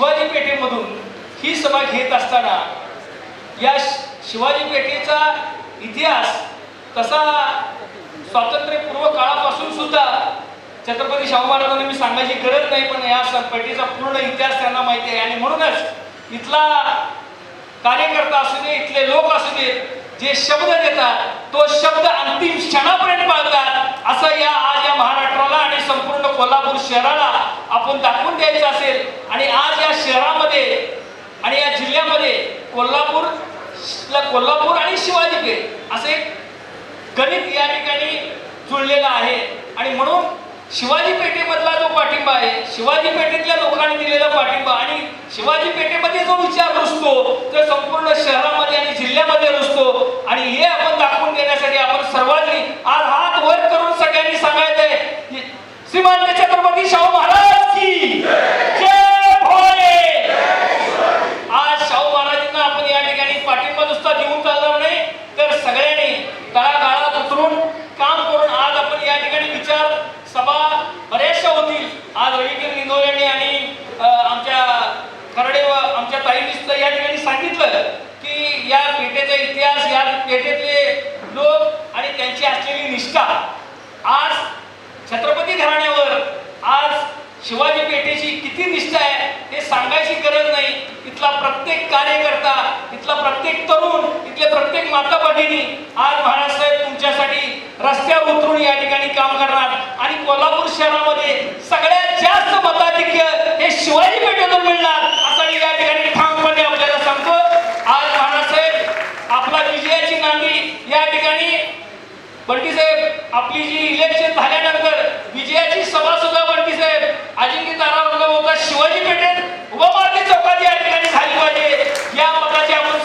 शिवाजी पेठेमधून ही सभा घेत असताना या शि- शिवाजी पेठेचा इतिहास तसा स्वातंत्र्यपूर्व काळापासून सुद्धा छत्रपती शाहू महाराजांना मी सांगायची गरज नाही पण या पेठेचा पूर्ण इतिहास त्यांना माहिती आहे. आणि म्हणूनच इथला कार्यकर्ता असू दे इथले लोक असू दे जे शब्द देतात तो शब्द अंतिम क्षणापर्यंत पाळतात असं या आज या महाराष्ट्राला कोल्हापूर शहराला आपण दाखवून द्यायचं असेल. आणि आज या शहरामध्ये आणि या जिल्ह्यामध्ये कोल्हापूर कोल्हापूर आणि शिवाजी असे गणित या ठिकाणी जुळलेलं आहे. आणि म्हणून शिवाजी पेठेमधला जो पाठिंबा आहे शिवाजी पेठेतल्या लोकांनी दिलेला पाठिंबा आणि शिवाजी पेठेमध्ये जो विचार रुजतो तो संपूर्ण शहरामध्ये आणि जिल्ह्यामध्ये रुजतो आणि हे आपण दाखवून देण्यासाठी आपण सर्वांनी आज हात वर करून सगळ्यांनी सांगायचंय की श्रीमान छत्रपती शाहू महाराज की. आज शाहू महाराजांना आपण या ठिकाणी पाठिंबा नुसता देऊन चालणार नाही तर सगळ्यांनी तळागाळात उतरून काम करून आज आपण या ठिकाणी विचार सभा बऱ्याचशा होतील. आज रविकिर निंदोऱ्यांनी आणि आमच्या खरडे व आमच्या ताईनीच सुद्धा या ठिकाणी सांगितलं की या पेठेचा इतिहास या पेठेतले लोक आणि त्यांची असलेली निष्ठा. आज छत्रपती घराण्यावर. आज शिवाजी पेठेची किती निष्ठा आहे हे सांगायची गरज नाही. इथला प्रत्येक कार्यकर्ता इथला प्रत्येक तरुण इथले प्रत्येक माता भगिनी आज महाराजसाहेब तुमच्यासाठी रस्त्यावर उतरून या ठिकाणी काम करणार. आणि कोल्हापूर शहरामध्ये सगळ्यात जास्त मताधिक्य हे शिवाजी पेठेतून मिळणार. असं मी या ठिकाणी ठामपणे आपल्याला सांगतो. आज महाराजसाहेब आपला विजयाची नांदी या ठिकाणी. बंटी साहेब आपली जी इलेक्शन झाल्यानंतर ॲडव्होकेट उभारणी चौकाची या ठिकाणी झाली पाहिजे या मताची आपण